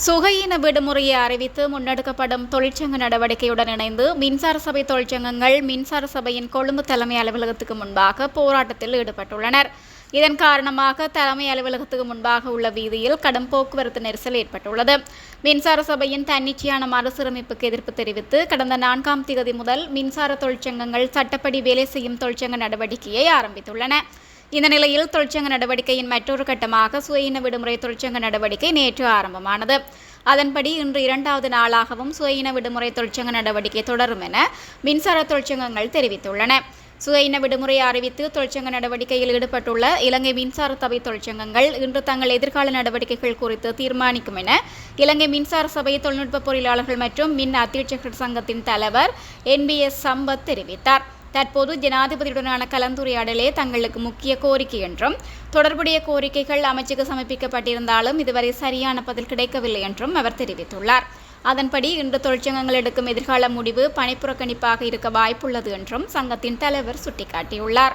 சுகையின விடுமுறையை அறிவித்து முன்னெடுக்கப்படும் தொழிற்சங்க நடவடிக்கையுடன் இணைந்து மின்சார சபை தொழிற்சங்கங்கள் மின்சார சபையின் கொழும்பு தலைமை அலுவலகத்துக்கு முன்பாக போராட்டத்தில் ஈடுபட்டுள்ளனர் இதன் காரணமாக தலைமை அலுவலகத்துக்கு முன்பாக உள்ள வீதியில் கடும் போக்குவரத்து நெரிசல் ஏற்பட்டுள்ளது மின்சார சபையின் தன்னிச்சையான மறுசீரமைப்புக்கு எதிர்ப்பு தெரிவித்து கடந்த நான்காம் திகதி முதல் மின்சார தொழிற்சங்கங்கள் சட்டப்படி வேலை செய்யும் தொழிற்சங்க நடவடிக்கையை ஆரம்பித்துள்ளன இந்த நிலையில் தொழிற்சங்க நடவடிக்கையின் மற்றொரு கட்டமாக சுயின விடுமுறை தொழிற்சங்க நடவடிக்கை நேற்று ஆரம்பமானது. அதன்படி இன்று இரண்டாவது நாளாகவும் சுயின விடுமுறை தொழிற்சங்க நடவடிக்கை தொடரும் என மின்சார தொழிற்சங்கங்கள் தெரிவித்துள்ளன. சுயின விடுமுறை அறிவித்து தொழிற்சங்க நடவடிக்கையில் ஈடுபட்டுள்ள இலங்கை மின்சார சபை தொழிற்சங்கங்கள் இன்று தங்கள் எதிர்கால நடவடிக்கைகள் குறித்து தீர்மானிக்கும் என இலங்கை மின்சார சபை தொழில்நுட்ப பொறியாளர்கள் மற்றும் மின் அத்தியட்சகர் சங்கத்தின் தலைவர் என்பிஎஸ் சம்பத் தெரிவித்தார். தற்போது ஜனாதிபதியுடனான கலந்துரையாடலே தங்களுக்கு முக்கிய கோரிக்கை என்றும் தொடர்புடைய கோரிக்கைகள் அமைச்சுக்கு சமர்ப்பிக்கப்பட்டிருந்தாலும் இதுவரை சரியான பதில் கிடைக்கவில்லை என்றும் அவர் தெரிவித்துள்ளார். அதன்படி இன்று தொழிற்சங்கங்கள் எடுக்கும் எதிர்கால முடிவு பணிப்புறக்கணிப்பாக இருக்க வாய்ப்புள்ளது என்றும் சங்கத்தின் தலைவர் சுட்டிக்காட்டியுள்ளார்.